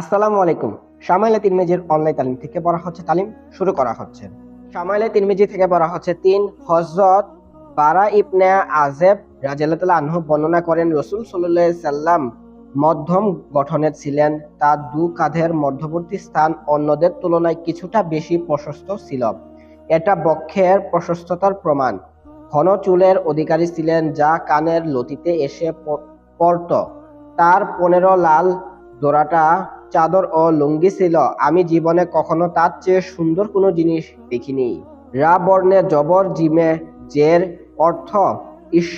আসসালামু আলাইকুম। শামাইলে তিরমিজির অনলাইন তালিম থেকে পড়া হচ্ছে তালিম শুরু করা হচ্ছে। শামাইলে তিরমিজি থেকে পড়া হচ্ছে তিন হজরত বারা ইবনে আজেব রাজিয়াল্লাহ আনহু বর্ণনা করেন, রসুল সাল্লাহ সাল্লাম মধ্যম গঠনের ছিলেন, তার দু কাঁধের মধ্যবর্তী স্থান অন্যদের তুলনায় কিছুটা বেশি প্রশস্ত ছিল। এটা বক্ষের প্রশস্ততার প্রমাণ। ঘন চুলের অধিকারী ছিলেন যা কানের লতিতে এসে পড়ত। তার পনেরো লাল দোরাটা চাদর ও লুঙ্গি ছিল। আমি জীবনে কখনো তার চেয়ে সুন্দর কোনো জিনিস দেখিনি। রা বর্ণে জবর জিমে জের অর্থ ইস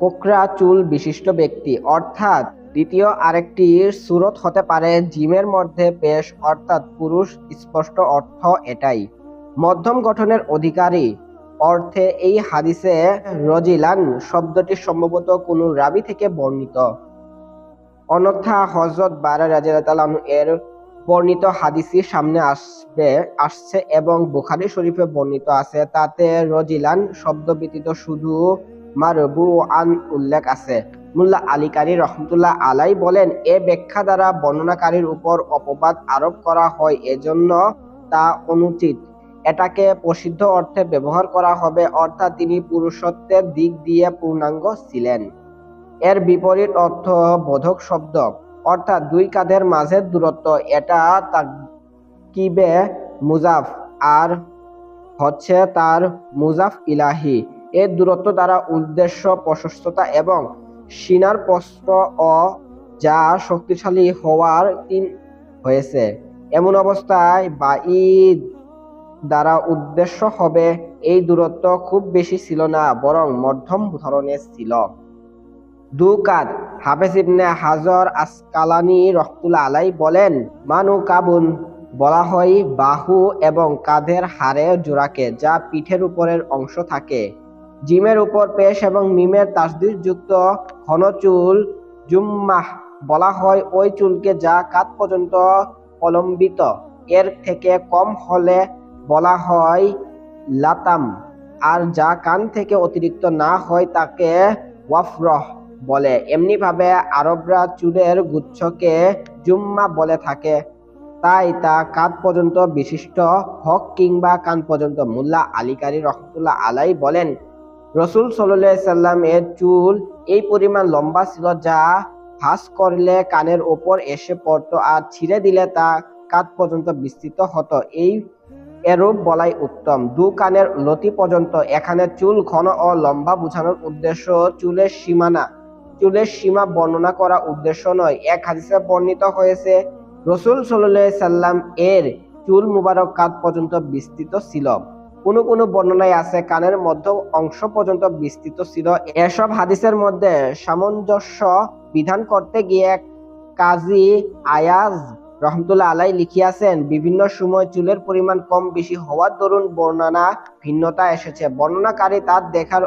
কোকরা চুল বিশিষ্ট ব্যক্তি। অর্থাৎ দ্বিতীয় আরেকটি সুরত হতে পারে জিমের মধ্যে পেশ, অর্থাৎ পুরুষ, স্পষ্ট অর্থ এটাই। মধ্যম গঠনের অধিকারী অর্থে এই হাদিসে রজিলান শব্দটি সম্ভবত কোনো রাবি থেকে বর্ণিত। অন্যথা হজরত বারা রাজিয়াল্লাহু এর বর্ণিত হাদিসি সামনে আসবে, আসছে এবং বুখারী শরীফে বর্ণিত আছে, তাতে রজিলান শব্দ ব্যতীত শুধু মারবু আন উল্লেখ আছে। মুল্লা আলিকারী রহমতুল্লাহ আলাই বলেন, এ ব্যাখ্যা দ্বারা বর্ণনাকারীর উপর অপবাদ আরোপ করা হয়, এজন্য তা অনুচিত। এটাকে প্রসিদ্ধ অর্থে ব্যবহার করা হবে, অর্থাৎ তিনি পুরুষত্বের দিক দিয়ে পূর্ণাঙ্গ ছিলেন। এর বিপরীত অর্থ বোধক শব্দ। অর্থাৎ দুই কাঁধের মাঝের দূরত্ব, এটা তাকিবে মুজাফ, আর হচ্ছে তার মুজাফ ইলাহি। এর দূরত্ব দ্বারা উদ্দেশ্য, প্রশস্ততা এবং সিনার প্রশ্ন ও যা শক্তিশালী হওয়ার তিন হয়েছে। এমন অবস্থায় বা ঈদ দ্বারা উদ্দেশ্য হবে, এই দূরত্ব খুব বেশি ছিল না, বরং মধ্যম ধরনের ছিল। দু কাদ হাফেজ ইবনে হাজর আসকালানি রহতুল্লা আলাই বলেন, মানু কাবুন বলা হয় বাহু এবং কাঁধের হাড়ে জোড়াকে, যা পিঠের উপরের অংশ থাকে। জিমের উপর পেশ এবং মিমের তাসদির যুক্ত ঘন চুল জুম্মাহ বলা হয় ওই চুলকে যা কাত পর্যন্ত অলম্বিত এর থেকে কম হলে বলা হয় লাতাম। আর যা কান থেকে অতিরিক্ত না হয় তাকে ওয়াফরহ বলে। এমনিভাবে আরবরা চুলের গুচ্ছকে জুম্মা বলে থাকে। তাই তা কাঁধ পর্যন্ত বিশিষ্ট হক কিংবা কান পর্যন্ত। মুল্লা আলিকারি রহমতুল্লাহ আলাই বলেন, রসুল সাল্লাহ সাল্লাম এর চুল এই পরিমাণ লম্বা ছিল যা ভাস করলে কানের ওপর এসে পড়তো আর ছিঁড়ে দিলে তা কাঁধ পর্যন্ত বিস্তৃত হতো। এই এরূপ বলাই উত্তম। দু কানের লতি পর্যন্ত এখানে চুল ঘন ও লম্বা বোঝানোর উদ্দেশ্য চুলের সীমানা। চুলের সীমা বর্ণনা করা উদ্দেশ্য নয়। এক হাদিসে বর্ণিত হয়েছে, রসুল সাল্লাহ সাল্লাম এর চুল মুবারক কাত পর্যন্ত বিস্তৃত ছিল। কোনো কোনো বর্ণনায় আছে, কানের মধ্য অংশ পর্যন্ত বিস্তৃত ছিল। এসব হাদিসের মধ্যে সামঞ্জস্য বিধান করতে গিয়ে কাজী আয়াজ রহমতুল্লাহ আলাই লিখিয়াছেন, বিভিন্ন সময় চুলের পরিমাণ কম বেশি হওয়ার দরুন বর্ণনা ভিন্নতা এসেছে। বর্ণনাকারী তার দেখার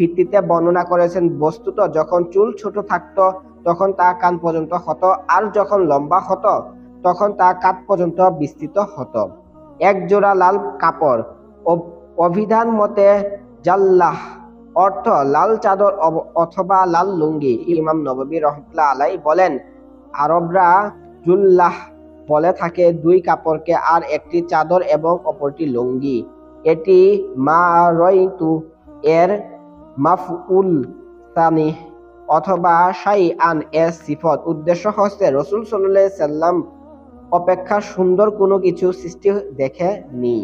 ভিত্তিতে বর্ণনা করেছেন, বস্তুত যখন চুল ছোট থাকত, তখন তা কান পর্যন্ত হতো, আর যখন লম্বা হতো, তখন তা কাত পর্যন্ত বিস্তৃত হতো। এক জোড়া লাল কাপড় অভিধান মতে জাল্লাহ, অর্থ লাল চাদর অথবা লাল লুঙ্গি। ইমাম নববী রহমতুল্লাহ আলাই বলেন, আরবরা জুল্লাহ বলে থাকে, দুই কাপড়কে আর একটি চাদর এবং অপরটি লুঙ্গি। এটি মা রইতু এর মাফউল তানি অথবা সাই আন এর সিফত। উদ্দেশ্য হচ্ছে রসুল সাল্লাহ সাল্লাম অপেক্ষা সুন্দর কোনো কিছু সৃষ্টি দেখে নি।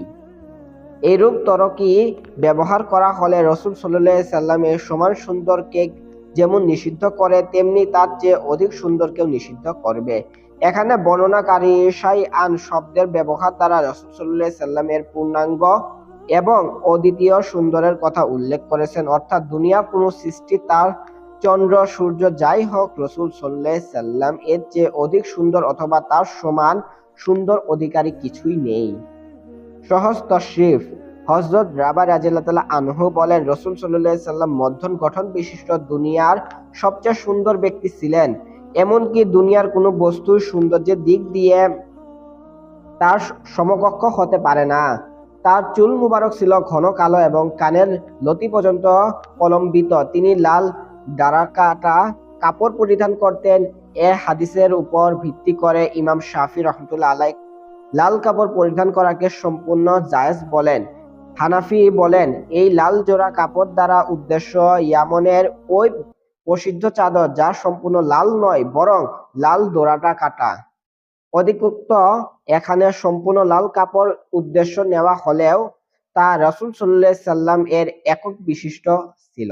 এইরূপ তরকি ব্যবহার করা হলে রসুল সাল্লাহ সাল্লামের সমান সুন্দর কেক যেমন নিষিদ্ধ করে, তেমনি তার চেয়ে অধিক সুন্দরকেও নিষিদ্ধ করবে। এখানে বর্ণনাকারী সাই আন শব্দের ব্যবহার দ্বারা রসুল সাল্লাহ সাল্লামের পূর্ণাঙ্গ এবং অদ্বিতীয় সুন্দরের কথা উল্লেখ করেছেন। অর্থাৎ দুনিয়া কোনো সৃষ্টি তার চন্দ্র, সূর্য, যাই হোক, রসুল সাল্লাহ সাল্লাম এর চেয়ে অধিক সুন্দর অথবা তার সমান সুন্দর অধিকারী কিছুই নেই। সহজ তশরিফ হজরত রাবা রাজিল্লাহ আনহু বলেন, রসুল সাল্লাহ সাল্লাম মধ্যম গঠন বিশিষ্ট দুনিয়ার সবচেয়ে সুন্দর ব্যক্তি ছিলেন। এমনকি দুনিয়ার কোনো বস্তুর সৌন্দর্যের দিক দিয়ে তার সমকক্ষ হতে পারে না। তার চুল মুবারক ছিল ঘন কালো এবং কানের লতি পর্যন্ত অলম্বিত তিনি লাল ডারাকাটা কাপড় পরিধান করতেন। এ হাদিসের উপর ভিত্তি করে ইমাম শাফি রহমতুল্লাহ আলাই লাল কাপড় পরিধান করাকে সম্পূর্ণ জায়েজ বলেন। হানাফি বলেন, এই লাল জোড়া কাপড় দ্বারা উদ্দেশ্য ইয়ামনের ওই প্রসিদ্ধ চাদর যা সম্পূর্ণ লাল নয়, বরং লাল দোরাটা কাটা। অধিকুক্ত এখানে সম্পূর্ণ লাল কাপড় উদ্দেশ্য নেওয়া হলেও তা রসুল সাল্লাম এর একক বিশিষ্ট ছিল।